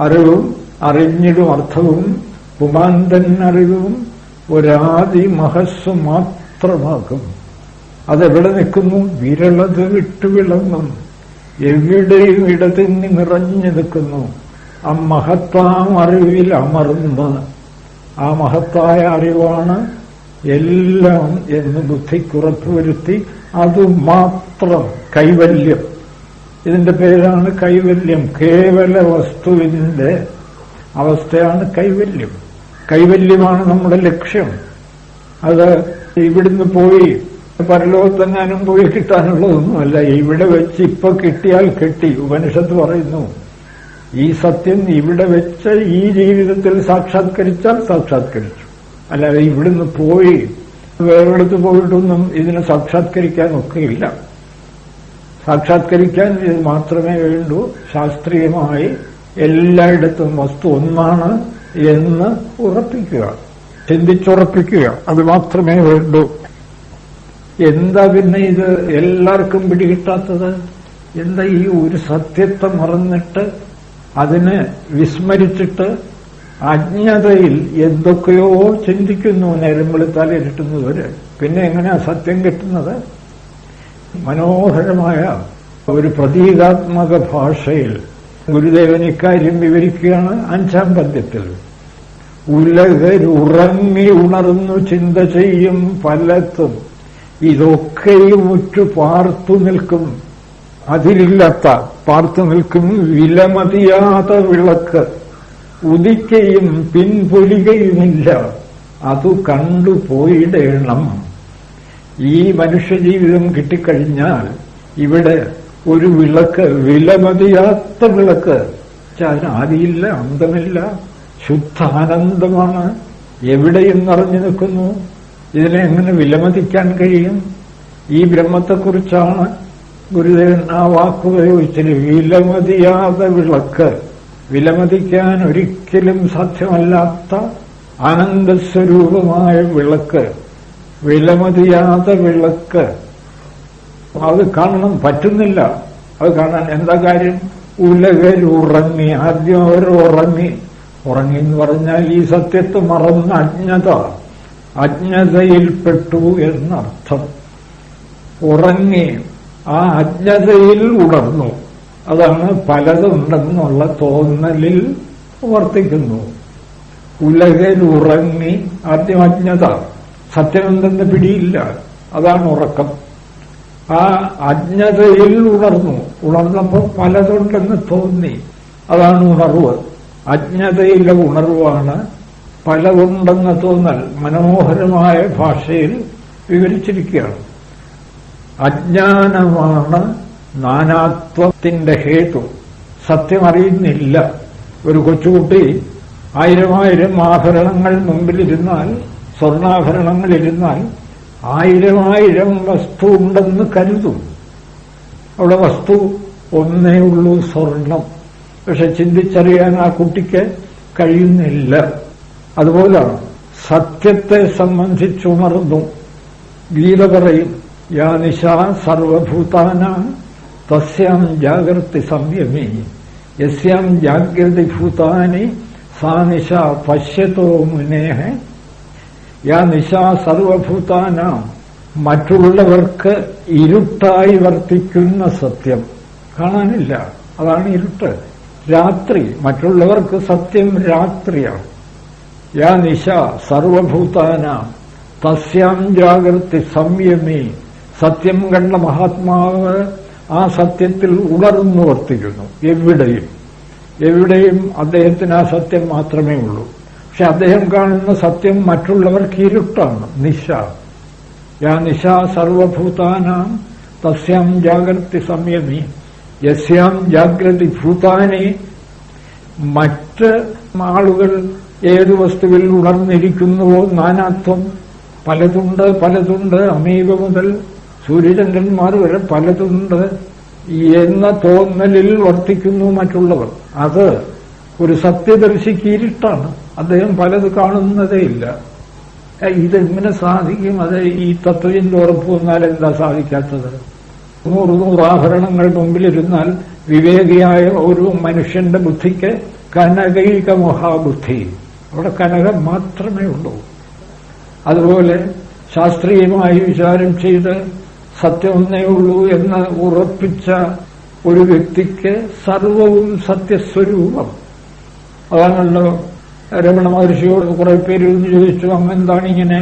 അറിവും അറിഞ്ഞിടും അർത്ഥവും പുമാന്തൻ അറിവും ഒരാദി മഹസ്സു മാത്രമാകും. അതെവിടെ നിൽക്കുന്നു? വിരളത് വിട്ടുവിളങ്ങും എവിടെയും ഇടതിന് നിറഞ്ഞു നിൽക്കുന്നു. ആ മഹത്താം അറിവിൽ അമർന്ന്. ആ മഹത്തായ അറിവാണ് എല്ലാം എന്ന് ബുദ്ധിക്കുറപ്പുവരുത്തി അത് മാത്രം കൈവല്യം. ഇതിന്റെ പേരാണ് കൈവല്യം. കേവല വസ്തുവിന്റെ അവസ്ഥയാണ് കൈവല്യം. കൈവല്യമാണ് നമ്മുടെ ലക്ഷ്യം. അത് ഇവിടുന്ന് പോയി പരലോകത്തെങ്ങാനും പോയി കിട്ടാനുള്ളതൊന്നുമല്ല. ഇവിടെ വെച്ച് ഇപ്പൊ കിട്ടിയാൽ കിട്ടി. ഉപനിഷത്ത് പറയുന്നു ഈ സത്യം ഇവിടെ വെച്ച് ഈ ജീവിതത്തിൽ സാക്ഷാത്കരിച്ചാൽ സാക്ഷാത്കരിച്ചു. അല്ലാതെ ഇവിടുന്ന് പോയി വേറെടുത്ത് പോയിട്ടൊന്നും ഇതിനെ സാക്ഷാത്കരിക്കാൻ ഒക്കെയില്ല. സാക്ഷാത്കരിക്കാൻ മാത്രമേ വേണ്ടൂ ശാസ്ത്രീയമായി എല്ലായിടത്തും വസ്തു ഒന്നാണ് എന്ന് ഉറപ്പിക്കുക. ചിന്തിച്ചുറപ്പിക്കുക. അത് മാത്രമേ വേണ്ടൂ എന്താ പിന്നെ ഇത് എല്ലാവർക്കും പിടികിട്ടാത്തത്? എന്താ ഈ ഒരു സത്യത്തെ മറന്നിട്ട് അതിനെ വിസ്മരിച്ചിട്ട് അജ്ഞതയിൽ എന്തൊക്കെയോ ചിന്തിക്കുന്നു നേരം വെളുത്താൽ വരെ പിന്നെ എങ്ങനെയാ സത്യം കിട്ടുന്നത്? മനോഹരമായ ഒരു പ്രതീകാത്മക ഭാഷയിൽ ഗുരുദേവൻ ഇക്കാര്യം വിവരിക്കുകയാണ് അഞ്ചാം പദ്യത്തിൽ. ഉലകരുറങ്ങി ഉണർന്നു ചിന്ത ചെയ്യും പലത്തും ഇതൊക്കെയും ഉറ്റു പാർത്തു നിൽക്കും. അതിലില്ലാത്ത പാർത്തു നിൽക്കും വിലമതിയാത്ത വിളക്ക്. ഉദിക്കയും പിൻപൊലികയുമില്ല അതു കണ്ടുപോയിടേണം. ഈ മനുഷ്യജീവിതം കിട്ടിക്കഴിഞ്ഞാൽ ഇവിടെ ഒരു വിളക്ക് വിലമതിയാത്ത വിളക്ക്. അതിനാദിയില്ല അന്തമില്ല ശുദ്ധാനന്ദമാണ്. എവിടെയും നിറഞ്ഞു നിൽക്കുന്നു? ഇതിനെ എങ്ങനെ വിലമതിക്കാൻ കഴിയും? ഈ ബ്രഹ്മത്തെക്കുറിച്ചാണ് ഗുരുദേവൻ ആ വാക്ക് ഉപയോഗിച്ചത്. വിലമതിയാതെ വിളക്ക്. വിലമതിക്കാൻ ഒരിക്കലും സാധ്യമല്ലാത്ത ആനന്ദസ്വരൂപമായ വിളക്ക്. വിലമതിയാതെ വിളക്ക്. അത് കാണണം പറ്റുന്നില്ല. അത് കാണാൻ എന്താ കാര്യം? ഉലകരുറങ്ങി ആദ്യം അവരുറങ്ങി ഉറങ്ങി. എന്ന് പറഞ്ഞാൽ ഈ സത്യത്തെ മറന്ന അജ്ഞത. അജ്ഞതയിൽപ്പെട്ടു എന്നർത്ഥം. ഉറങ്ങി ആ അജ്ഞതയിൽ ഉണർന്നു. അതാണ് പലതുണ്ടെന്നുള്ള തോന്നലിൽ വർത്തിക്കുന്നു. ഉലകരുറങ്ങി ആദ്യം അജ്ഞത. സത്യമെന്തെന്ന് പിടിയില്ല. അതാണ് ഉറക്കം. ആ അജ്ഞതയിൽ ഉണർന്നു. ഉണർന്നപ്പോൾ പലതുണ്ടെന്ന് തോന്നി. അതാണ് ഉണർവ്. അജ്ഞതയിലെ ഉണർവാണ് പലതുണ്ടെന്ന് തോന്നൽ മനോഹരമായ ഭാഷയിൽ വിവരിച്ചിരിക്കുകയാണ്. അജ്ഞാനമാണ് നാനാത്വത്തിന്റെ ഹേതു. സത്യമറിയുന്നില്ല. ഒരു കൊച്ചുകുട്ടി ആയിരമായിരം ആഭരണങ്ങൾ മുമ്പിലിരുന്നാൽ സ്വർണാഭരണങ്ങളിരുന്നാൽ ആയിരമായിരം വസ്തു ഉണ്ടെന്ന് കരുതും. അവിടെ വസ്തു ഒന്നേ ഉള്ളൂ സ്വർണം. പക്ഷെ ചിന്തിച്ചറിയാൻ ആ കുട്ടിക്ക് കഴിയുന്നില്ല. അതുപോലാണ് സത്യത്തെ സംബന്ധിച്ചുണർന്നു ഗീത പറയും യാ നിശ സർവഭൂതാന തസ്യാം ജാഗ്രതി സംയമി. യസ്യാം ജാഗ്രതി ഭൂതാനി സാനിഷ പശ്യത്തോ മുനേഹ യാ നിശാ സർവഭൂതാന. മറ്റുള്ളവർക്ക് ഇരുട്ടായി വർത്തിക്കുന്ന സത്യം. കാണാനില്ല. അതാണ് ഇരുട്ട്. രാത്രി. മറ്റുള്ളവർക്ക് സത്യം രാത്രിയാണ്. യാ നിശ സർവഭൂതാന. തസ്യാം ജാഗ്രതി സംയമി. സത്യം കണ്ട മഹാത്മാവ് ആ സത്യത്തിൽ ഉണർന്നു വർത്തിക്കുന്നു. എവിടെയും. എവിടെയും അദ്ദേഹത്തിന് ആ സത്യം മാത്രമേ ഉള്ളൂ. പക്ഷെ അദ്ദേഹം കാണുന്ന സത്യം മറ്റുള്ളവർക്ക് ഇരുട്ടാണ് നിശ. യാ നിശ സർവഭൂതാനാം തസ്യാം ജാഗ്രതി സംയമി യസ്യാം ജാഗ്രതി ഭൂതാനെ. മറ്റ് ആളുകൾ ഏത് വസ്തുവിൽ ഉണർന്നിരിക്കുന്നുവോ നാനാത്വം. പലതുണ്ട് പലതുണ്ട്. അമീവ മുതൽ സൂര്യചന്ദ്രന്മാർ വരെ പലതുണ്ട്. എന്ന തോന്നലിൽ വർത്തിക്കുന്നു മറ്റുള്ളവർ. അത് ഒരു സത്യദർശിക്ക് ഇരുട്ടാണ്. അദ്ദേഹം പലത് കാണുന്നതേയില്ല ഇതെങ്ങനെ സാധിക്കും? അത് ഈ തത്വചിന്ത ഉറപ്പ് വന്നാൽ എന്താ സാധിക്കാത്തത്? നൂറ് നൂറ് മുമ്പിലിരുന്നാൽ വിവേകിയായ ഒരു മനുഷ്യന്റെ ബുദ്ധിക്ക് കനകൈക മഹാബുദ്ധി. അവിടെ കനകം മാത്രമേ ഉള്ളൂ. അതുപോലെ ശാസ്ത്രീയമായി വിചാരം ചെയ്ത് സത്യമൊന്നേ ഉള്ളൂ എന്ന് ഉറപ്പിച്ച ഒരു വ്യക്തിക്ക് സർവവും സത്യസ്വരൂപം. അതാണല്ലോ രമണ മഹർഷിയോട് കുറെ പേര് ഇരുന്ന് ചോദിച്ചു അങ്ങെന്താണ് ഇങ്ങനെ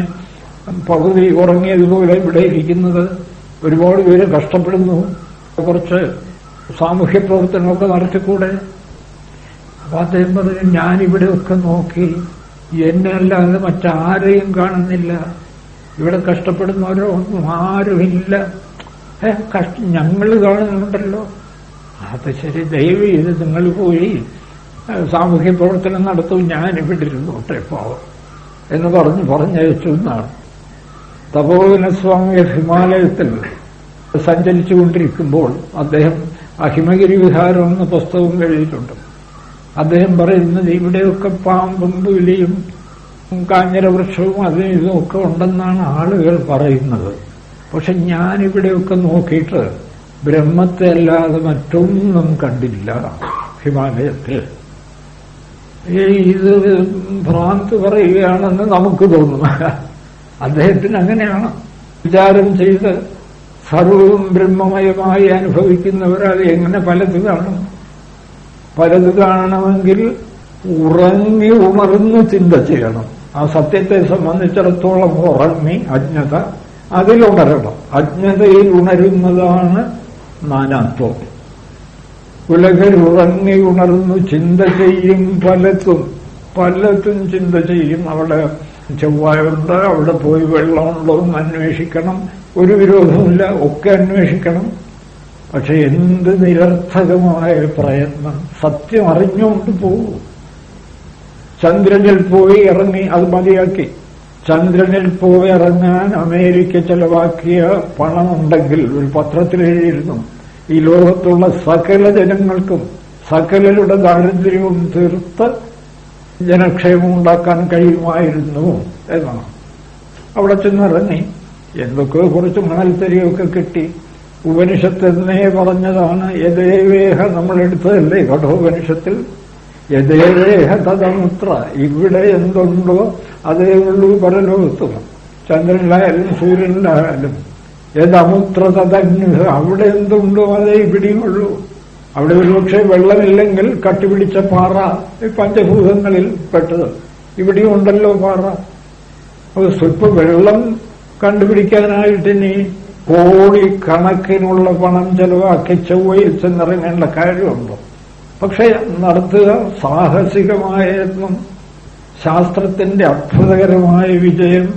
പകുതി ഉറങ്ങിയതുപോലെ ഇവിടെ ഇരിക്കുന്നത്? ഒരുപാട് പേര് കഷ്ടപ്പെടുന്നു. കുറച്ച് സാമൂഹ്യ പ്രവർത്തനമൊക്കെ നടത്തിക്കൂടെ? അപ്പൊ അദ്ദേഹം പറഞ്ഞു ഞാനിവിടെയൊക്കെ നോക്കി എന്നെ അല്ലാതെ മറ്റാരെയും കാണുന്നില്ല. ഇവിടെ കഷ്ടപ്പെടുന്നവരോ ഒന്നും ആരുമില്ല കഷ്ട ഞങ്ങൾ കാണുന്നുണ്ടല്ലോ. അത് ശരി ദയവ് ചെയ്ത് നിങ്ങൾ പോയി സാമൂഹ്യ പ്രവർത്തനം നടത്തും. ഞാൻ ഇവിടെ ഇരുന്നോട്ടെ പാവം. എന്ന് പറഞ്ഞ് പറഞ്ഞയച്ചു എന്നാണ്. തപോവനസ്വാമി ഹിമാലയത്തിൽ സഞ്ചരിച്ചുകൊണ്ടിരിക്കുമ്പോൾ അദ്ദേഹം അഹിമഗിരി വിഹാരം എന്ന പുസ്തകം എഴുതിയിട്ടുണ്ട്. അദ്ദേഹം പറയുന്നത് ഇവിടെയൊക്കെ പാമ്പും പുലിയും കാഞ്ഞരവൃക്ഷവും അതിനും ഇതുമൊക്കെ ഉണ്ടെന്നാണ് ആളുകൾ പറയുന്നത്. പക്ഷെ ഞാനിവിടെയൊക്കെ നോക്കിയിട്ട് ബ്രഹ്മത്തെ അല്ലാതെ മറ്റൊന്നും കണ്ടില്ല ഹിമാലയത്തിൽ. ഇത് ഭ്രാന്ത് പറയുകയാണെന്ന് നമുക്ക് തോന്നും. അദ്ദേഹത്തിന് അങ്ങനെയാണ്. വിചാരം ചെയ്ത് സർവവും ബ്രഹ്മമയമായി അനുഭവിക്കുന്നവരാൽ എങ്ങനെ പലത് കാണും. പലത് കാണണമെങ്കിൽ ഉറങ്ങി ഉണർന്ന് ചിന്ത ചെയ്യണം. ആ സത്യത്തെ സംബന്ധിച്ചിടത്തോളം ഉറങ്ങി അജ്ഞത അതിലുണരണം. അജ്ഞതയിൽ ഉണരുന്നതാണ് നാനാത്വം. ഉലകിൽ ഉറങ്ങി ഉണർന്നു ചിന്ത ചെയ്യും പലത്തും പലത്തും ചിന്ത ചെയ്യും. അവിടെ ചൊവ്വായുണ്ട് അവിടെ പോയി എന്ന് അന്വേഷിക്കണം. ഒരു വിരോധമില്ല ഒക്കെ അന്വേഷിക്കണം. പക്ഷെ എന്ത് നിരർത്ഥകമായ പ്രയത്നം. സത്യം അറിഞ്ഞുകൊണ്ട് പോകും ചന്ദ്രനിൽ പോയി ഇറങ്ങി അത് മതിയാക്കി. ചന്ദ്രനിൽ പോയി ഇറങ്ങാൻ അമേരിക്ക ചെലവാക്കിയ പണമുണ്ടെങ്കിൽ ഒരു പത്രത്തിൽ എഴുതിയിരുന്നു. ഈ ലോകത്തുള്ള സകല ജനങ്ങൾക്കും സകലരുടെ ദാരിദ്ര്യവും തീർത്ത് ജനക്ഷേമം ഉണ്ടാക്കാൻ കഴിയുമായിരുന്നു എന്നാണ്. അവിടെ ചെന്നിറങ്ങി എന്തൊക്കെ കുറച്ച് മണൽത്തരിയൊക്കെ കിട്ടി. ഉപനിഷത്ത് എന്നേ പറഞ്ഞതാണ് യഥേവേഹ നമ്മളെടുത്തതല്ലേ കഠോപനിഷത്തിൽ. യഥേവേഹ തദമുത്ര ഇവിടെ എന്തുണ്ടോ അതേ ഉള്ളൂ പരലോകത്തും. ചന്ദ്രനിലായാലും സൂര്യനിലായാലും. യഥമുത്ര തദഗ്നി അവിടെ എന്തുണ്ടോ അതേ ഇവിടെയുള്ളൂ അവിടെ ഒരുപക്ഷെ വെള്ളമില്ലെങ്കിൽ കട്ടിപിടിച്ച പാറ ഈ പഞ്ചഭൂതങ്ങളിൽ പെട്ടത്. ഇവിടെയും ഉണ്ടല്ലോ പാറ. അത് സ്വല്പ വെള്ളം കണ്ടുപിടിക്കാനായിട്ട് ഇനി കോടിക്കണക്കിനുള്ള പണം ചെലവാക്കി ചൊവ്വയിൽ ചെന്നിറങ്ങേണ്ട കാര്യമുണ്ടോ? പക്ഷെ നടത്തുക സാഹസികമായ ശാസ്ത്രത്തിന്റെ അത്ഭുതകരമായ വിജയം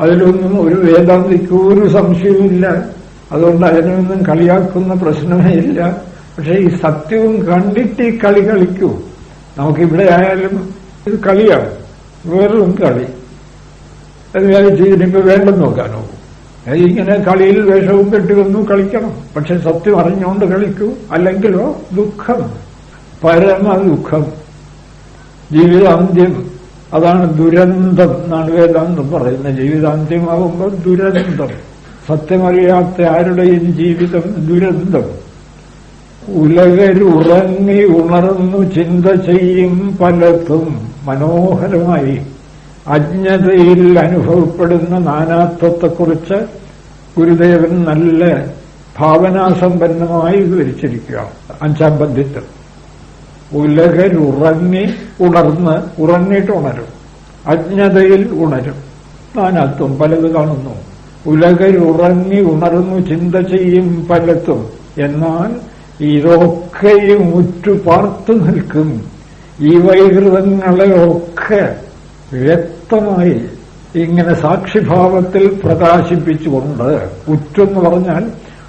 അതിലൊന്നും ഒരു വേദാന്തിക്ക് ഒരു സംശയവുമില്ല. അതുകൊണ്ട് അതിനൊന്നും കളിയാക്കുന്ന പ്രശ്നമേ ഇല്ല. പക്ഷേ ഈ സത്യവും കണ്ടിട്ട് ഈ കളി കളിക്കൂ. നമുക്കിവിടെ ആയാലും ഇത് കളിയാണ് വേറൊരു കളി. അത് വിചാരിച്ച് ഇതിനിപ്പോ വേണ്ടെന്ന് നോക്കാനോ? ഇങ്ങനെ കളിയിൽ വേഷവും കെട്ടിവന്നു കളിക്കണം. പക്ഷെ സത്യം അറിഞ്ഞുകൊണ്ട് കളിക്കൂ. അല്ലെങ്കിലോ ദുഃഖം. പരമ ദുഃഖം ജീവിതാന്ത്യം. അതാണ് ദുരന്തം എന്നാണ് വേദാന്തം പറയുന്നത്. ജീവിതാന്ത്യമാകുമ്പോൾ ദുരന്തം. സത്യമറിയാത്ത ആരുടെയും ജീവിതം ദുരന്തം. ഉലകരുറങ്ങി ഉണർന്നു ചിന്ത ചെയ്യും പലതും മനോഹരമായി. അജ്ഞതയിൽ അനുഭവപ്പെടുന്ന നാനാത്വത്തെക്കുറിച്ച് ഗുരുദേവൻ നല്ല ഭാവനാസമ്പന്നമായി വിവരിച്ചിരിക്കുക അഞ്ചാം പദ്യത്തിൽ. ഉലകരുറങ്ങി ഉണർന്ന് ഉറങ്ങിയിട്ട് ഉണരും. അജ്ഞതയിൽ ഉണരും. നാനാത്വം പലത് കാണുന്നു. ഉലകരുറങ്ങി ഉണർന്നു ചിന്ത ചെയ്യും പലത്തും എന്നാൽ ഇതൊക്കെയും ഉറ്റു പാർത്തു നിൽക്കും. ഈ വൈകൃതങ്ങളെയൊക്കെ വ്യക്തമായി ഇങ്ങനെ സാക്ഷിഭാവത്തിൽ പ്രകാശിപ്പിച്ചുകൊണ്ട് ഉറ്റെന്ന് പറഞ്ഞാൽ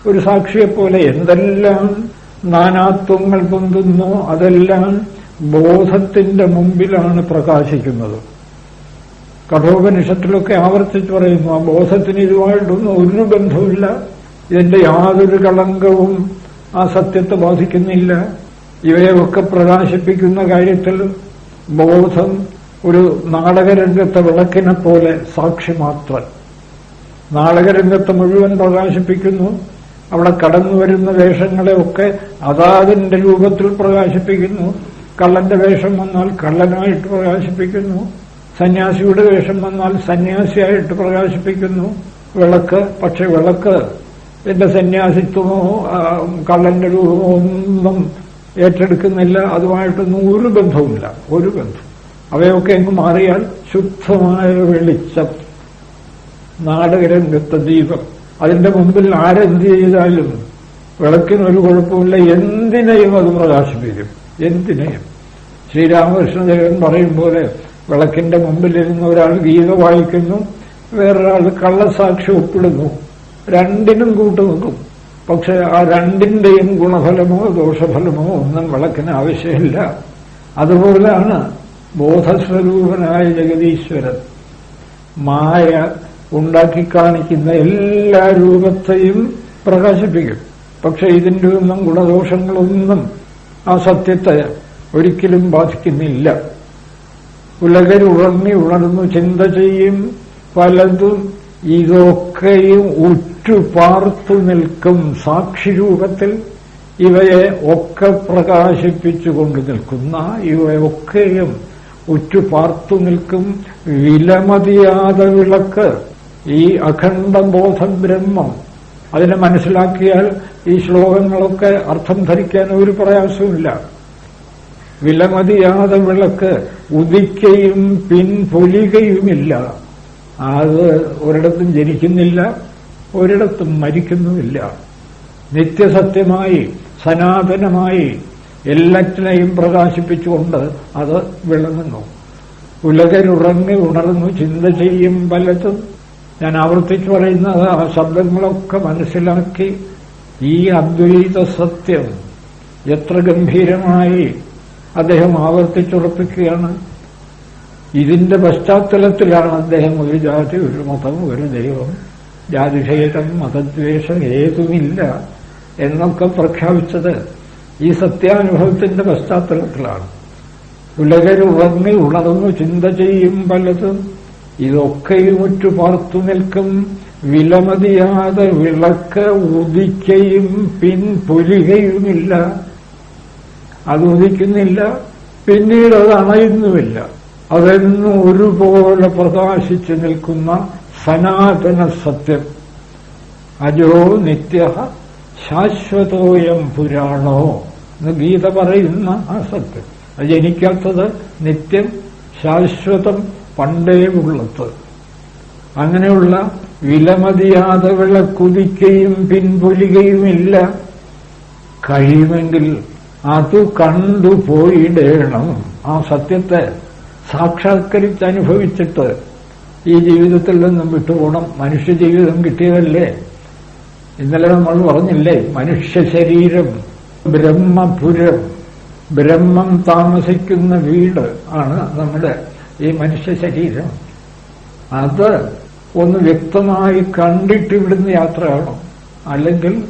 ഒരു സാക്ഷിയെപ്പോലെ എന്തെല്ലാം നാനാത്വങ്ങൾ പൊന്തുന്നു. അതെല്ലാം ബോധത്തിന്റെ മുമ്പിലാണ് പ്രകാശിക്കുന്നത്. കഠോപനിഷത്തിലൊക്കെ ആവർത്തിച്ച് പറയുന്നു ആ ബോധത്തിന് ഇതുമായിട്ടൊന്നും ഒരു ബന്ധവുമില്ല. ഇതിന്റെ യാതൊരു കളങ്കവും ആ സത്യത്തെ ബാധിക്കുന്നില്ല. ഇവയൊക്കെ പ്രകാശിപ്പിക്കുന്ന കാര്യത്തിൽ ബോധം ഒരു നാടകരംഗത്തെ വിളക്കിനെ പോലെ സാക്ഷി മാത്രം നാടകരംഗത്തെ മുഴുവൻ പ്രകാശിപ്പിക്കുന്നു. അവിടെ കടന്നു വരുന്ന വേഷങ്ങളെയൊക്കെ അതാതിന്റെ രൂപത്തിൽ പ്രകാശിപ്പിക്കുന്നു. കള്ളന്റെ വേഷം വന്നാൽ കള്ളനായിട്ട് പ്രകാശിപ്പിക്കുന്നു. സന്യാസിയുടെ വേഷം വന്നാൽ സന്യാസിയായിട്ട് പ്രകാശിപ്പിക്കുന്നു. വിളക്ക് പക്ഷെ വിളക്ക് എന്റെ സന്യാസിത്വമോ കള്ളന്റെ രൂപമോ ഒന്നും ഏറ്റെടുക്കുന്നില്ല. അതുമായിട്ടൊന്നും ഒരു ബന്ധവുമില്ല. ഒരു ബന്ധം അവയൊക്കെ അങ്ങ് മാറിയാൽ ശുദ്ധമായ വെളിച്ചം. നാടകരംഗത്തെ ദീപം. അതിന്റെ മുമ്പിൽ ആരെന്ത് ചെയ്താലും വിളക്കിനൊരു കുഴപ്പമില്ല. എന്തിനേയും അത് പ്രകാശിപ്പിക്കും. എന്തിനേയും. ശ്രീരാമകൃഷ്ണദേവൻ പറയും പോലെ വിളക്കിന്റെ മുമ്പിലിരുന്ന് ഒരാൾ ഗീത വായിക്കുന്നു വേറൊരാൾ കള്ളസാക്ഷി ഒപ്പിടുന്നു. രണ്ടിനും കൂട്ടുനിൽക്കും പക്ഷെ ആ രണ്ടിന്റെയും ഗുണഫലമോ ദോഷഫലമോ ഒന്നും വിളക്കിന് ആവശ്യമില്ല. അതുപോലെയാണ് ബോധസ്വരൂപനായ ജഗതീശ്വരൻ മായ ഉണ്ടാക്കി കാണിക്കുന്ന എല്ലാ രൂപത്തെയും പ്രകാശിപ്പിക്കും. പക്ഷെ ഇതിന്റെ ഒന്നും ഗുണദോഷങ്ങളൊന്നും ആ സത്യത്തെ ഒരിക്കലും ബാധിക്കുന്നില്ല. ഉലകരുറങ്ങി ഉണർന്നു ചിന്ത ചെയ്യും. പലതും ഇതൊക്കെയും ഉറ്റുപാർത്തു നിൽക്കും സാക്ഷിരൂപത്തിൽ ഇവയെ ഒക്കെ പ്രകാശിപ്പിച്ചുകൊണ്ട് നിൽക്കുന്ന ഇവയൊക്കെയും ഉറ്റുപാർത്തു നിൽക്കും വിലമതിയാതെ വിളക്ക്. ഈ അഖണ്ഡം ബോധം ബ്രഹ്മം. അതിനെ മനസ്സിലാക്കിയാൽ ഈ ശ്ലോകങ്ങളൊക്കെ അർത്ഥം ധരിക്കാൻ ഒരു പ്രയാസവുമില്ല. വിലമതിയാതെ വിളക്ക് ഉദിക്കയും പിൻപൊലികയുമില്ല. അത് ഒരിടത്തും ജനിക്കുന്നില്ല ഒരിടത്തും മരിക്കുന്നുമില്ല. നിത്യസത്യമായി സനാതനമായി എല്ലാറ്റിനെയും പ്രകാശിപ്പിച്ചുകൊണ്ട് അത് വിളങ്ങുന്നു. ഉലകരുറങ്ങി ഉണർന്നു ചിന്ത ചെയ്യും പലതും. ഞാൻ ആവർത്തിച്ചു പറയുന്നത് ആ ശബ്ദങ്ങളൊക്കെ മനസ്സിലാക്കി ഈ അദ്വൈത സത്യം എത്ര ഗംഭീരമായി അദ്ദേഹം ആവർത്തിച്ചുറപ്പിക്കുകയാണ്. ഇതിന്റെ പശ്ചാത്തലത്തിലാണ് അദ്ദേഹം ഒരു ജാതി ഒരു മതം ഒരു ദൈവം. ജാതിഭേദം മതദ്വേഷം ഏതുമില്ല എന്നൊക്കെ പ്രഖ്യാപിച്ചത് ഈ സത്യാനുഭവത്തിന്റെ പശ്ചാത്തലത്തിലാണ്. ഉലകരുറങ്ങി ഉണർന്നു ചിന്ത ചെയ്യും പലതും. ഇതൊക്കെയും ഉറ്റു പാർത്തു നിൽക്കും. വിലമതിയാതെ വിളക്ക് ഉദിക്കയും പിൻപൊലികയുമില്ല അത് ഉദിക്കുന്നില്ല പിന്നീട് അത് അണയുന്നുമില്ല. അതെന്നും ഒരുപോലെ പ്രകാശിച്ചു നിൽക്കുന്ന സനാതന സത്യം. അജോ നിത്യ ശാശ്വതോയം പുരാണോ എന്ന് ഗീത പറയുന്ന ആ സത്യം. അത് ജനിക്കാത്തത് നിത്യം ശാശ്വതം പണ്ടേ ഉള്ളത്. അങ്ങനെയുള്ള വിലമതിയാതെ കുതിക്കുകയും പിൻപൊലികയുമില്ല. കഴിയുമെങ്കിൽ അത് കണ്ടുപോയിടേണം ആ സത്യത്തെ സാക്ഷാത്കരിച്ച് അനുഭവിച്ചിട്ട് ഈ ജീവിതത്തിൽ നിന്നും വിട്ടുപോകണം മനുഷ്യജീവിതം കിട്ടിയതല്ലേ? ഇന്നലെ നമ്മൾ പറഞ്ഞില്ലേ മനുഷ്യ ശരീരം ബ്രഹ്മപുരം ബ്രഹ്മം താമസിക്കുന്ന വീട് ആണ് നമ്മുടെ ഈ മനുഷ്യ ശരീരം അത് ഒന്ന് വ്യക്തമായി കണ്ടിട്ട് ഇവിടുന്ന് യാത്രയാണോ അല്ലെങ്കിൽ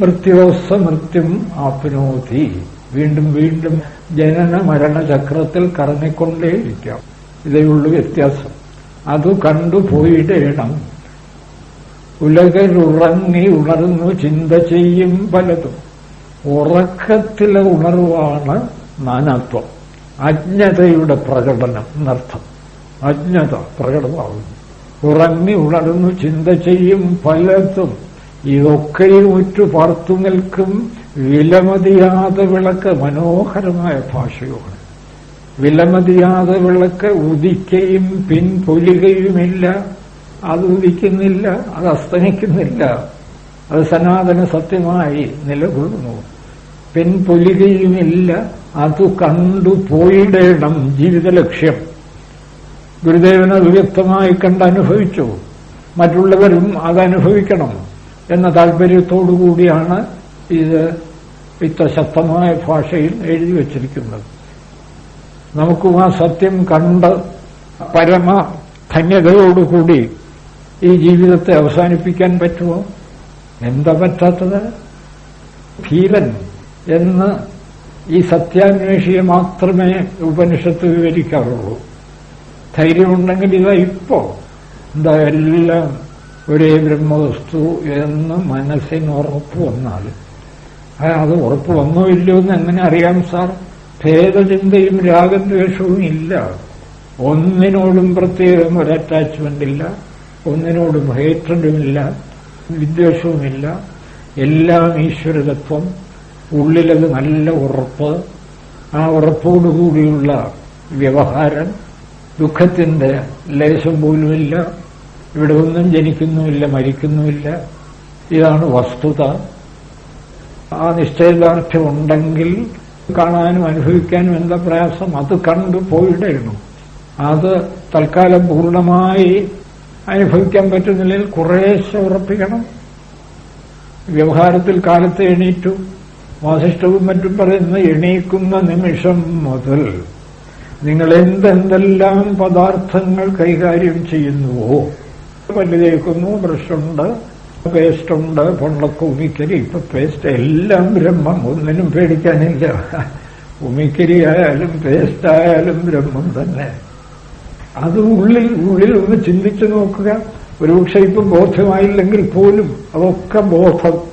മൃത്യോസ മൃത്യും ആപ്നോതി. വീണ്ടും വീണ്ടും ജനന മരണ ചക്രത്തിൽ കറങ്ങിക്കൊണ്ടേയിരിക്കാം ഇതേ ഉള്ളൂ വ്യത്യാസം. അത് കണ്ടുപോയിടേണം ഉലകരുറങ്ങി ഉണർന്നു ചിന്ത ചെയ്യും പലതും. ഉറക്കത്തിലെ ഉണർവാണ് നാനാത്വം. അജ്ഞതയുടെ പ്രകടനം എന്നർത്ഥം. അജ്ഞത പ്രകടമാകുന്നു. ഉറങ്ങി ഉണർന്നു ചിന്ത ചെയ്യും പലതും. ഇതൊക്കെയും ഉറ്റു പാർത്തു നിൽക്കും വിലമതിയാതെ വിളക്ക് മനോഹരമായ ഭാഷയോട്. വിലമതിയാതെ വിളക്ക് ഉദിക്കുകയും പിൻപൊലികയുമില്ല. അത് ഉദിക്കുന്നില്ല അത് അസ്തമിക്കുന്നില്ല. അത് സനാതന സത്യമായി നിലകൊള്ളുന്നു. പിൻപൊലികയുമില്ല അത് കണ്ടു പോയിടേണം ജീവിത ലക്ഷ്യം ഗുരുദേവൻ അത് വ്യക്തമായി കണ്ട് അനുഭവിച്ചു. മറ്റുള്ളവരും അതനുഭവിക്കണം എന്ന താല്പര്യത്തോടുകൂടിയാണ് ഇത് ഇത്ര ശക്തമായ ഭാഷയിൽ എഴുതി വച്ചിരിക്കുന്നത്. നമുക്കും ആ സത്യം കണ്ട് പരമ ധന്യതയോടുകൂടി ഈ ജീവിതത്തെ അവസാനിപ്പിക്കാൻ പറ്റുമോ? എന്താ പറ്റാത്തത്? ധീരൻ എന്ന് ഈ സത്യാന്വേഷിയെ മാത്രമേ ഉപനിഷത്ത് വിവരിക്കാറുള്ളൂ. ധൈര്യമുണ്ടെങ്കിൽ ഇതാ ഇപ്പോ. എന്താ എല്ലാം ഒരേ ബ്രഹ്മവസ്തു എന്ന് മനസ്സിന് ഉറപ്പ് വന്നാൽ. അത് ഉറപ്പ് വന്നോ ഇല്ലയോ എന്ന് എങ്ങനെ അറിയാം സാർ? ഭേദചിന്തയും രാഗദ്വേഷവും ഇല്ല. ഒന്നിനോടും പ്രത്യേകം ഒരു അറ്റാച്ച്മെന്റ് ഇല്ല. ഒന്നിനോടും ഹേറ്റഡുമില്ല വിദ്വേഷവുമില്ല എല്ലാം ഈശ്വരതത്വം. ഉള്ളിലത് നല്ല ഉറപ്പ് ആ ഉറപ്പോടുകൂടിയുള്ള വ്യവഹാരം ദുഃഖത്തിന്റെ ലേശം പോലുമില്ല ഇവിടെ ഒന്നും ജനിക്കുന്നുമില്ല മരിക്കുന്നുമില്ല ഇതാണ് വസ്തുത. ആ നിശ്ചയദാർഢ്യം ഉണ്ടെങ്കിൽ കാണാനും അനുഭവിക്കാനും എന്താ പ്രയാസം? അത് കണ്ടു പോയിടരുന്നു. അത് തൽക്കാലം പൂർണമായി അനുഭവിക്കാൻ പറ്റുന്നില്ലെങ്കിൽ കുറേശ്ശെ ഉറപ്പിക്കണം. വ്യവഹാരത്തിൽ കാലത്ത് എണീറ്റു. വാസിഷ്ടവും മറ്റും പറയുന്ന എണീക്കുന്ന നിമിഷം മുതൽ നിങ്ങൾ എന്തെന്തെല്ലാം പദാർത്ഥങ്ങൾ കൈകാര്യം ചെയ്യുന്നുവോ? പല്ല് തേക്കുന്നു ബ്രഷുണ്ട് പേസ്റ്റുണ്ട് പൊള്ളക്ക് ഉമിക്കരി. ഇപ്പൊ പേസ്റ്റ് എല്ലാം ബ്രഹ്മം ഒന്നിനും പേടിക്കാനില്ല. ഉമിക്കരി ആയാലും പേസ്റ്റ് ആയാലും ബ്രഹ്മം തന്നെ. അത് ഉള്ളിൽ ഉള്ളിൽ ഒന്ന് ചിന്തിച്ചു നോക്കുക. ഒരുപക്ഷെ ഇപ്പം ബോധ്യമായില്ലെങ്കിൽ പോലും അതൊക്കെ ബോധം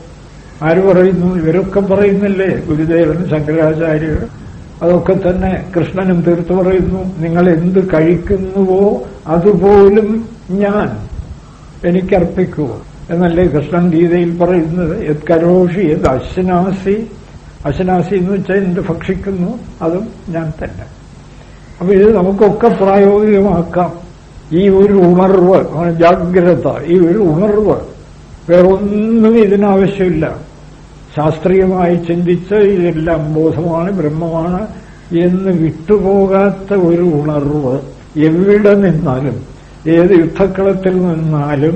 ആര് പറയുന്നു? ഇവരൊക്കെ പറയുന്നില്ലേ? ഗുരുദേവൻ ശങ്കരാചാര്യർ അതൊക്കെ തന്നെ കൃഷ്ണനും തീർത്തു പറയുന്നു. നിങ്ങൾ എന്ത് കഴിക്കുന്നുവോ അതുപോലും ഞാൻ എനിക്കർപ്പിക്കുവോ എന്നല്ലേ കൃഷ്ണൻ ഗീതയിൽ പറയുന്നത്? യത് കരോഷി യത് അശ്നാസി. അശ്നാസി എന്ന് വെച്ചാൽ എന്ത് ഭക്ഷിക്കുന്നു? അതും ഞാൻ തന്നെ. അപ്പൊ ഇത് നമുക്കൊക്കെ പ്രായോഗികമാക്കാം. ഈ ഒരു ഉണർവ് ജാഗ്രത ഈ ഒരു ഉണർവ് വേറൊന്നും ഇതിനാവശ്യമില്ല. ശാസ്ത്രീയമായി ചിന്തിച്ച് ഇതെല്ലാം ബോധമാണ് ബ്രഹ്മമാണ് എന്ന് വിട്ടുപോകാത്ത ഒരു ഉണർവ് എവിടെ നിന്നാലും ഏത് യുദ്ധക്കളത്തിൽ നിന്നാലും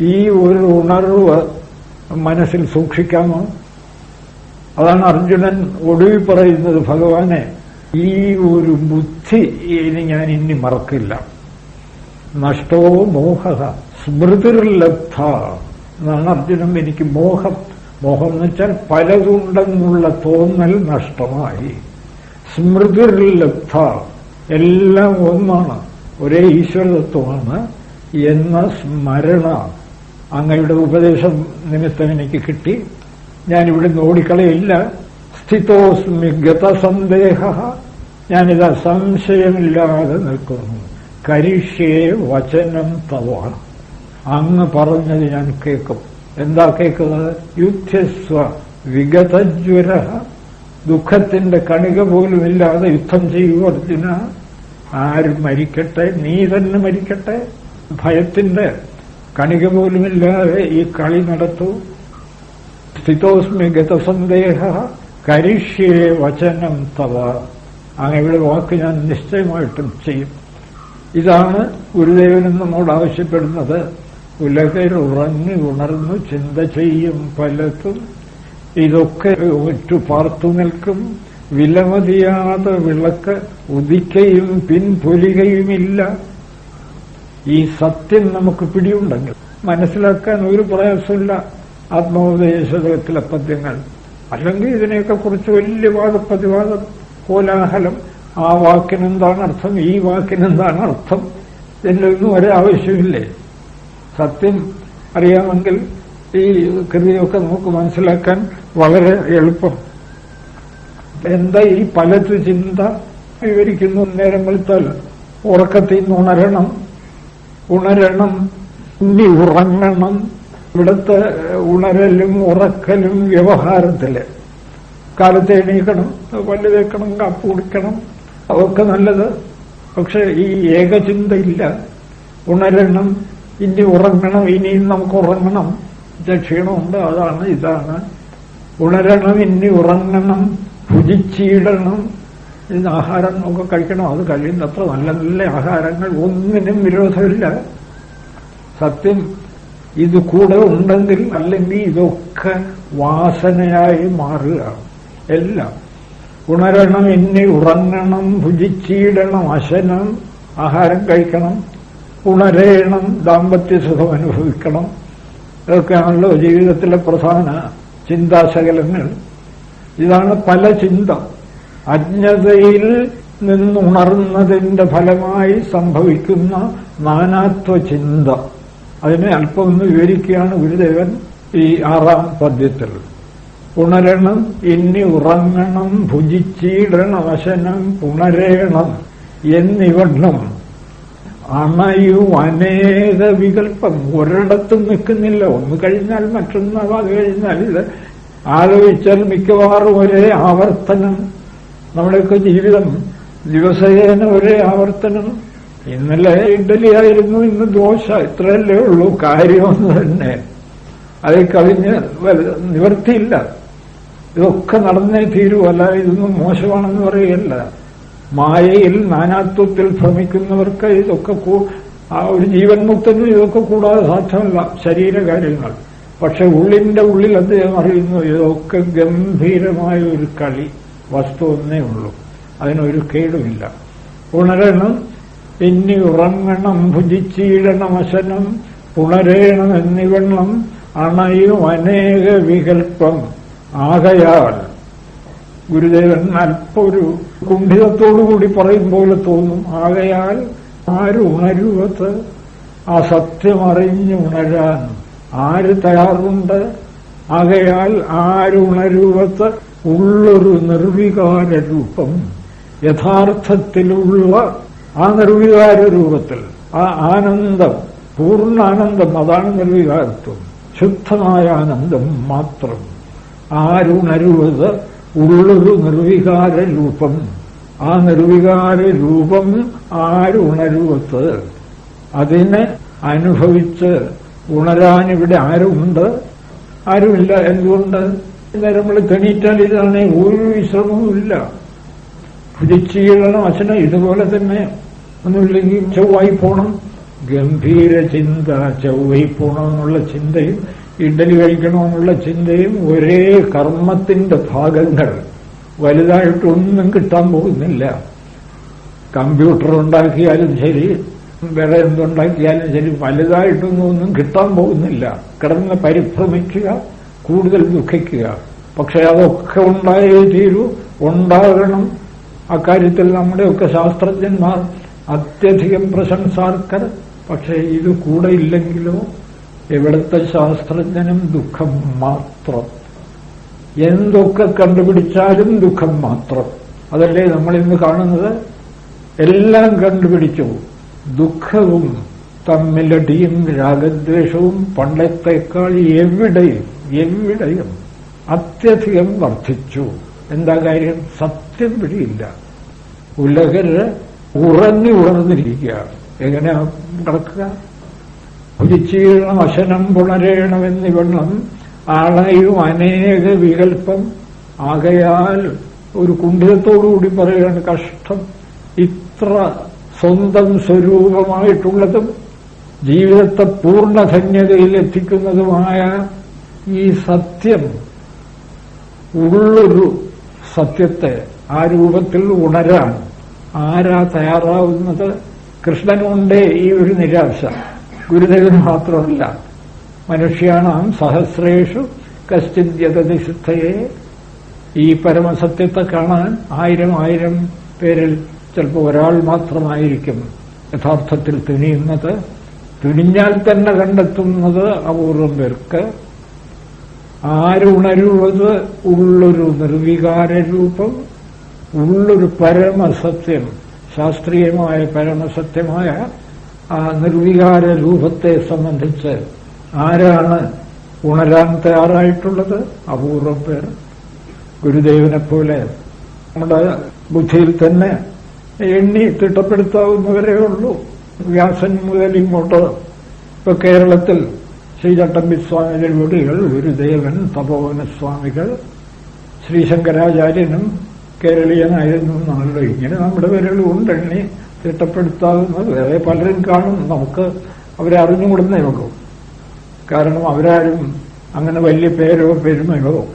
ഈ ഒരു ഉണർവ് മനസ്സിൽ സൂക്ഷിക്കാമോ? അതാണ് അർജുനൻ ഒടുവിൽ പറയുന്നത് ഭഗവാനെ ഈ ഒരു ബുദ്ധി ഇനി ഞാൻ ഇനി മറക്കില്ല. നഷ്ടോ മോഹ സ്മൃതിർലബ്ധ എന്നാണ് അർജുനൻ എനിക്ക് മോഹം മോഹം എന്ന് വെച്ചാൽ പലതുണ്ടെന്നുള്ള തോന്നൽ നഷ്ടമായി. സ്മൃതിർലബ്ധ എല്ലാം ഒന്നാണ്. ഒരേ ഈശ്വരത്വമാണ് എന്ന സ്മരണ അങ്ങയുടെ ഉപദേശം നിമിത്തം എനിക്ക് കിട്ടി. ഞാനിവിടെ ഓടിക്കളയില്ല. സ്ഥിതോസ്മി ഗതസന്ദേഹ. ഞാനിതാ സംശയമില്ലാതെ നിൽക്കുന്നു. കരിഷ്യേ വചനം തവ. അങ്ങ് പറഞ്ഞത് ഞാൻ കേൾക്കും. എന്താ കേൾക്കുന്നത്? യുദ്ധസ്വ വിഗതജ്വര ദുഃഖത്തിന്റെ കണിക പോലുമില്ലാതെ യുദ്ധം ചെയ്യുക അർജുന ആരും മരിക്കട്ടെ? നീ തന്നെ മരിക്കട്ടെ? ഭയത്തിന്റെ കണിക പോലുമില്ലാതെ ഈ കളി നടത്തൂ. സ്ഥിതോസ്മി ഗതസന്ദേഹ കരിഷ്യേ വചനം തവ. അങ്ങയുടെ വാക്ക് ഞാൻ നിശ്ചയമായിട്ടും ചെയ്യും. ഇതാണ് ഗുരുദേവനും നമ്മോട് ആവശ്യപ്പെടുന്നത്. ഉലകരുറങ്ങി ഉണർന്നു ചിന്ത ചെയ്യും പലതും. ഇതൊക്കെ ഒറ്റു പാർത്തു നിൽക്കും. വിലമതിയാതെ വിളക്ക് ഉദിക്കയും പിൻപൊലികയുമില്ല. ഈ സത്യം നമുക്ക് പിടിയുണ്ടെങ്കിൽ മനസ്സിലാക്കാൻ ഒരു പ്രയാസമില്ല. ആത്മോപദേശത്തിലെ പദ്യങ്ങൾ. അല്ലെങ്കിൽ ഇതിനെയൊക്കെ കുറിച്ച് വലിയ വാദപ്രതിവാദം കോലാഹലം. ആ വാക്കിനെന്താണ് അർത്ഥം? ഈ വാക്കിനെന്താണ് അർത്ഥം? ഇതിലൊന്നും ഒരാവശ്യമില്ലേ? സത്യം അറിയാമെങ്കിൽ ഈ കൃതിയൊക്കെ നമുക്ക് മനസ്സിലാക്കാൻ വളരെ എളുപ്പം. എന്താ ഈ പലത് ചിന്ത വിവരിക്കുന്നു നേരം വെളുത്താൽ ഉറക്കത്തിൽ നിന്ന് ഉണരണം. ഉണരണം ഇനി ഉറങ്ങണം. ഇവിടുത്തെ ഉണരലും ഉറക്കലും വ്യവഹാരത്തിൽ. കാലത്തെ എണീക്കണം പല്ല് തേക്കണം കാപ്പ് കുടിക്കണം അതൊക്കെ നല്ലത്. പക്ഷെ ഈ ഏകചിന്തയില്ല. ഉണരണം ഇനി ഉറങ്ങണം ഇനിയും നമുക്ക് ഉറങ്ങണം. ദക്ഷിണമുണ്ട് അതാണ് ഇതാണ്. ഉണരണം ഇനി ഉറങ്ങണം. ഭുജിച്ചിടണം ഇന്ന് ആഹാരം നമുക്ക് കഴിക്കണം അത് കഴിയുന്നത്ര നല്ല നല്ല ആഹാരങ്ങൾ ഒന്നിനും വിരോധമില്ല. സത്യം ഇത് കൂടെ ഉണ്ടെങ്കിൽ അല്ലെങ്കിൽ ഇതൊക്കെ വാസനയായി മാറുക. എല്ലാം. ഉണരണം എന്നെ ഉറങ്ങണം. ഭുജിച്ചിടണം അശനം ആഹാരം കഴിക്കണം. ഉണരേണം ദാമ്പത്യ സുഖം അനുഭവിക്കണം. ഇതൊക്കെയാണല്ലോ ജീവിതത്തിലെ പ്രധാന ചിന്താശകലങ്ങൾ. ഇതാണ് പല ചിന്ത. അജ്ഞതയിൽ നിന്നുണർന്നതിന്റെ ഫലമായി സംഭവിക്കുന്ന നാനാത്വ ചിന്ത അതിനെ അല്പം ഒന്ന് വിവരിക്കുകയാണ് ഗുരുദേവൻ ഈ ആറാം പദ്യത്തിൽ. ഉണരണം ഇനി ഉറങ്ങണം ഭുജിച്ചീടണം വശനം പുണരേണം എന്നിവണ്ണം അണയു അനേക വികല്പം ഒരിടത്തും നിൽക്കുന്നില്ല. ഒന്ന് കഴിഞ്ഞാൽ മറ്റൊന്ന് അത് കഴിഞ്ഞാൽ ആലോചിച്ചാൽ മിക്കവാറും ഒരേ ആവർത്തനം. നമ്മുടെയൊക്കെ ജീവിതം ദിവസേന ഒരേ ആവർത്തനം. ഇന്നലെ ഇഡ്ഡലി ആയിരുന്നു ഇന്ന് ദോശ. ഇത്രയല്ലേ ഉള്ളൂ. കാര്യമൊന്നു തന്നെ. അതിൽ കവിഞ്ഞ് നിവർത്തിയില്ല. ഇതൊക്കെ നടന്നേ തീരുവല്ല ഇതൊന്നും മോശമാണെന്ന് പറയുകയല്ല. മായയിൽ നാനാത്വത്തിൽ ഭ്രമിക്കുന്നവർക്ക് ഇതൊക്കെ ആ ഒരു ജീവൻ മുക്തന് ഇതൊക്കെ കൂടാതെ സാധ്യമല്ല ശരീരകാര്യങ്ങൾ. പക്ഷെ ഉള്ളിന്റെ ഉള്ളിൽ അദ്ദേഹം അറിയുന്നു ഇതൊക്കെ ഗംഭീരമായ ഒരു കളി വസ്തു ഒന്നേ ഉള്ളൂ. അതിനൊരു കേടുമില്ല. ഉണരണം ഇനി ഉറങ്ങണം ഭുജിച്ചീടണം വശനം പുണരേണം എന്നിവണ്ണം അണയും അനേക വികല്പം ആകയാൽ ഗുരുദേവൻ അല്പ ഒരു കുണ്ഠിതത്തോടുകൂടി പറയും പോലെ തോന്നും. ആകയാൽ ആര് ഉണരുവത്ത് ആ സത്യം അറിഞ്ഞ് ഉണരാൻ ആര് തയ്യാറുണ്ട്? ആകയാൽ ആര് ഉണരുവത്ത് ഉള്ളൊരു നിർവികാര രൂപം യഥാർത്ഥത്തിലുള്ള ആ നിർവികാര രൂപത്തിൽ ആ ആനന്ദം പൂർണ ആനന്ദം അതാണ് നിർവികാരത്വം. ശുദ്ധമായ ആനന്ദം മാത്രം ആരുണരുവത്? ഉള്ളൊരു നിർവികാര രൂപം. ആ നിർവികാര രൂപം ആരുണരുവത്ത് അതിനെ അനുഭവിച്ച് ഉണരാൻ ഇവിടെ ആരുമുണ്ട്? ആരുമില്ല എന്തുകൊണ്ട്? നേരം നമ്മൾ തെണീറ്റാൽ ഇതാണ് ഒരു വിശ്രമവുമില്ല പുതിച്ചീകരണം അച്ഛന ഇതുപോലെ തന്നെ. ഒന്നുമില്ലെങ്കിൽ ചൊവ്വായി പോണം. ഗംഭീര ചിന്ത ചൊവ്വായി പോണമെന്നുള്ള ചിന്തയും ഇഡലി കഴിക്കണമെന്നുള്ള ചിന്തയും ഒരേ കർമ്മത്തിന്റെ ഭാഗങ്ങൾ വലുതായിട്ടൊന്നും കിട്ടാൻ പോകുന്നില്ല. കമ്പ്യൂട്ടർ ഉണ്ടാക്കിയാലും ശരി വേറെ എന്തുണ്ടാക്കിയാലും ശരി വലുതായിട്ടൊന്നും ഒന്നും കിട്ടാൻ പോകുന്നില്ല. കിടന്ന് പരിഭ്രമിക്കുക കൂടുതൽ ദുഃഖിക്കുക. പക്ഷെ അതൊക്കെ ഉണ്ടായേ തീരൂ ഉണ്ടാകണം. അക്കാര്യത്തിൽ നമ്മുടെയൊക്കെ ശാസ്ത്രജ്ഞന്മാർ അത്യധികം പ്രശംസാർക്കർ പക്ഷേ ഇത് കൂടെ ഇല്ലെങ്കിലോ? എവിടുത്തെ ശാസ്ത്രജ്ഞനും ദുഃഖം മാത്രം. എന്തൊക്കെ കണ്ടുപിടിച്ചാലും ദുഃഖം മാത്രം. അതല്ലേ നമ്മൾ ഇന്ന് കാണുന്നത്? എല്ലാം കണ്ടുപിടിച്ചു. ദുഃഖവും തമ്മിലടിയും രാഗദ്വേഷവും പണ്ടത്തേക്കാൾ എവിടെയും എവിടെയും അത്യധികം വർദ്ധിച്ചു. എന്താ കാര്യം? സത്യം പിടിയില്ല. ഉലകര് ഉറങ്ങി ഉണർന്നിരിക്കുകയാണ്. എങ്ങനെയാ നടക്കുക? ഭുജിച്ചീഴണം വശനം പുണരേണമെന്നിവണ്ണം ആളയും അനേക വികല്പം ആകയാൽ ഒരു കുണ്ഠിതത്തോടുകൂടി പറയുകയാണ് കഷ്ടം. ഇത്ര സ്വന്തം സ്വരൂപമായിട്ടുള്ളതും ജീവിതത്തെ പൂർണധന്യതയിൽ എത്തിക്കുന്നതുമായ ഈ സത്യം ഉള്ളൊരു സത്യത്തെ ആ രൂപത്തിൽ ഉണരാൻ ആരാ തയ്യാറാവുന്നത്? കൃഷ്ണനുണ്ടേ ഈ ഒരു നിരാശ. ഗുരുദേവന് മാത്രമല്ല. മനുഷ്യാണാം സഹസ്രേഷു കശ്ചിദ്യതതി സിദ്ധയെ ഈ പരമസത്യത്തെ കാണാൻ ആയിരം ആയിരം പേരിൽ ചിലപ്പോൾ ഒരാൾ മാത്രമായിരിക്കും. യഥാർത്ഥത്തിൽ തുണിയുന്നത് തുനിഞ്ഞാൽ തന്നെ കണ്ടെത്തുന്നത് അപൂർവം പേർക്ക്. ആരുണരുള്ളത് ഉള്ളൊരു നിർവികാര രൂപം ഉള്ളൊരു പരമസത്യം ശാസ്ത്രീയമായ പരമസത്യമായ ആ നിർവികാര രൂപത്തെ സംബന്ധിച്ച് ആരാണ് ഉണരാൻ തയ്യാറായിട്ടുള്ളത്? അപൂർവം പേർ. ഗുരുദേവനെ പോലെ നമ്മുടെ ബുദ്ധിയിൽ തന്നെ എണ്ണി തിട്ടപ്പെടുത്താവുന്നവരേ ഉള്ളൂ. വ്യാസൻ മുതൽ ഇങ്ങോട്ട് ഇപ്പൊ കേരളത്തിൽ ശ്രീചട്ടമ്പി സ്വാമി വീടുകൾ ഗുരുദേവൻ തപോവന സ്വാമികൾ ശ്രീശങ്കരാചാര്യനും കേരളീയനായിരുന്നു എന്നാണല്ലോ. ഇങ്ങനെ നമ്മുടെ പേരുകൾ ഉണ്ടെണ്ണി തിട്ടപ്പെടുത്താവുന്നത് വേറെ പലരും കാണും. നമുക്ക് അവരെ അറിഞ്ഞുകൂടുന്നേ ഉള്ളൂ കാരണം അവരാരും അങ്ങനെ വലിയ പേരോ പെരുമയോ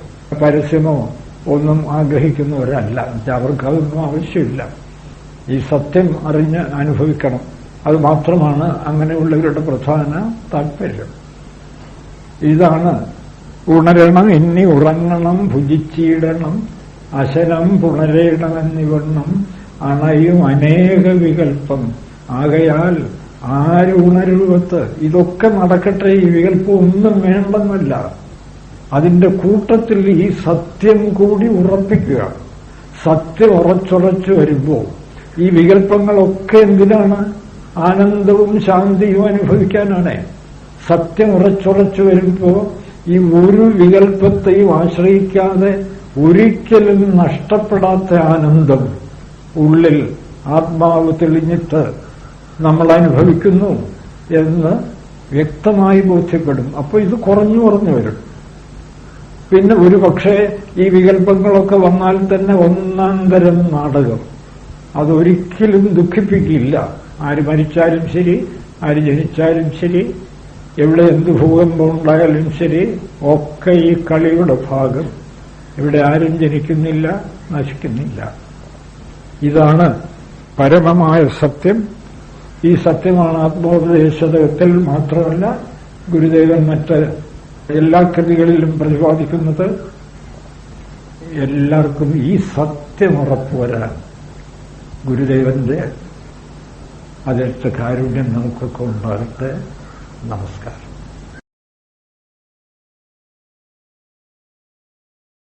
പരസ്യമോ ഒന്നും ആഗ്രഹിക്കുന്നവരല്ല. അവർക്ക് അതൊന്നും ആവശ്യമില്ല. ഈ സത്യം അറിഞ്ഞ് അനുഭവിക്കണം. അത് മാത്രമാണ് അങ്ങനെയുള്ളവരുടെ പ്രധാന താല്പര്യം. ഇതാണ് ഉണരണം ഇനി ഉറങ്ങണം ഭുജിച്ചിടണം അശനം പുണരേണമെന്നിവണ്ണം അണയും അനേക വികല്പം ആകയാൽ ആര് ഉണരുവത്ത്? ഇതൊക്കെ നടക്കട്ടെ ഈ വികല്പം ഒന്നും വേണ്ടെന്നല്ല. അതിന്റെ കൂട്ടത്തിൽ ഈ സത്യം കൂടി ഉറപ്പിക്കുക. സത്യം ഉറച്ചുറച്ചു വരുമ്പോൾ ഈ വികല്പങ്ങളൊക്കെ എന്തിനാണ്? ആനന്ദവും ശാന്തിയും അനുഭവിക്കാനാണ്. സത്യം ഉറച്ചുറച്ചു വരുമ്പോൾ ഈ ഒരു വികല്പത്തെയും ആശ്രയിക്കാതെ ഒരിക്കലും നഷ്ടപ്പെടാത്ത ആനന്ദം. ഉള്ളിൽ ആത്മാവ് തെളിഞ്ഞിട്ട് നമ്മൾ അനുഭവിക്കുന്നു എന്ന് വ്യക്തമായി ബോധ്യപ്പെടും. അപ്പോൾ ഇത് കുറഞ്ഞു കുറഞ്ഞു വരും. പിന്നെ ഒരു പക്ഷേ ഈ വികല്പങ്ങളൊക്കെ വന്നാൽ തന്നെ ഒന്നാം തരം നാടകം. അതൊരിക്കലും ദുഃഖിപ്പിക്കില്ല. ആര് മരിച്ചാലും ശരി ആര് ജനിച്ചാലും ശരി എവിടെ എന്ത് ഭൂകമ്പം ഉണ്ടായാലും ശരി ഒക്കെ ഈ കളിയുടെ ഭാഗം. ഇവിടെ ആരും ജനിക്കുന്നില്ല നശിക്കുന്നില്ല. ഇതാണ് പരമമായ സത്യം. ഈ സത്യമാണ് ആത്മോപദേശത്തിൽ മാത്രമല്ല ഗുരുദേവൻ മറ്റ് എല്ലാ കൃതികളിലും പ്രതിപാദിക്കുന്നത്. എല്ലാവർക്കും ഈ സത്യം ഉറപ്പുവരാൻ ഗുരുദേവന്റെ അതിർത്ത കാരുണ്യം നമുക്കൊക്കെ ഉണ്ടാകട്ടെ. നമസ്കാരം.